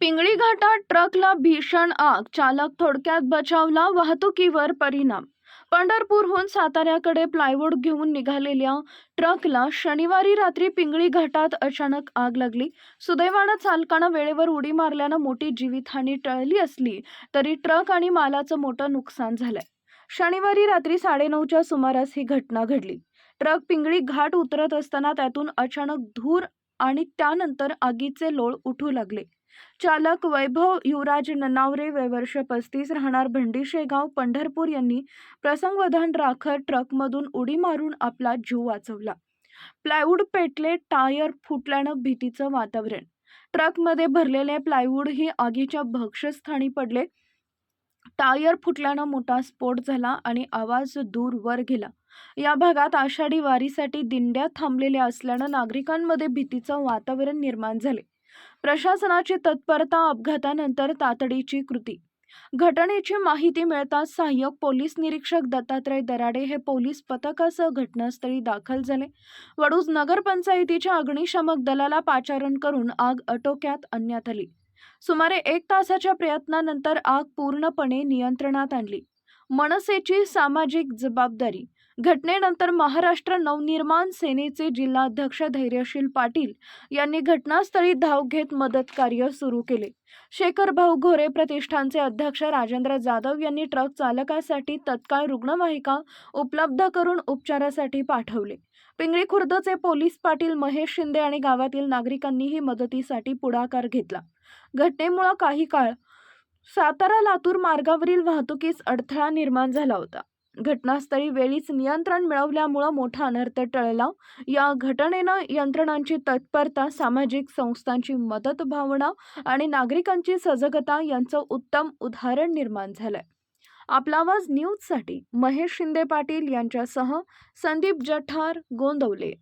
पिंगळी घाटात ट्रकला भीषण आग. चालक थोडक्यात बचावला वाहतुकीवर परिणाम. पंढरपूरहून साताऱ्याकडे प्लायवूड घेऊन निघालेल्या ट्रकला शनिवारी रात्री पिंगळी घाटात अचानक आग लागली. सुदैवानं चालकानं वेळेवर उडी मारल्यानं मोठी जीवितहानी टळली असली तरी ट्रक आणि मालाचं मोठं नुकसान झालंय. शनिवारी रात्री साडेनऊच्या सुमारास ही घटना घडली. ट्रक पिंगळी घाट उतरत असताना त्यातून अचानक धूर आणि त्यानंतर आगीचे लोळ उठू लागले. चालक वैभव युवराज ननावरे वय वर्ष पस्तीस राहणार भंडी शेगाव पंढरपूर यांनी प्रसंगवधान राखत ट्रकमधून उडी मारून आपला जीव वाचवला. प्लायवूड पेटले टायर फुटल्यानं भीतीचं वातावरण. ट्रकमध्ये भरलेले प्लायवूड ही आगीच्या भक्षस्थानी पडले. टायर फुटल्यानं मोठा स्फोट झाला आणि आवाज दूर वर गेला. या भागात आषाढी वारीसाठी दिंड्या थांबलेल्या असल्यानं नागरिकांमध्ये भीतीचं वातावरण निर्माण झाले. प्रशासनाची तत्परता अपघातानंतर तातडीची कृती. घटनेची माहिती मिळताच सहाय्यक पोलीस निरीक्षक दत्तात्रय दराडे हे पोलीस पथकासह घटनास्थळी दाखल झाले. वडूज नगरपंचायतीच्या अग्निशामक दलाला पाचारण करून आग आटोक्यात आणण्यात आली. सुमारे एक तासाच्या प्रयत्नानंतर आग पूर्णपणे नियंत्रणात आणली. मनसेची सामाजिक जबाबदारी घटनेनंतर महाराष्ट्र नवनिर्माण सेनेचे जिल्हाध्यक्ष धैर्यशील पाटील यांनी घटनास्थळी धाव घेत मदत कार्य सुरू केले. शेखर भाऊ घोरे प्रतिष्ठानचे अध्यक्ष राजेंद्र जाधव यांनी ट्रक चालकासाठी तत्काळ रुग्णवाहिका उपलब्ध करून उपचारासाठी पाठवले. पिंगळी खुर्दचे पोलीस पाटील महेश शिंदे आणि गावातील नागरिकांनीही मदतीसाठी पुढाकार घेतला. घटनेमुळे काही काळ सातारा लातूर मार्गावरील वाहतुकीस अडथळा निर्माण झाला होता. घटनास्थळी वेळीच नियंत्रण मिळवल्यामुळं मोठा अनर्थ टळला. या घटनेनं यंत्रणांची तत्परता सामाजिक संस्थांची मदत भावना आणि नागरिकांची सजगता यांचं उत्तम उदाहरण निर्माण झालंय. आपला आवाज न्यूजसाठी महेश शिंदे पाटील यांच्यासह संदीप जठार गोंदवले.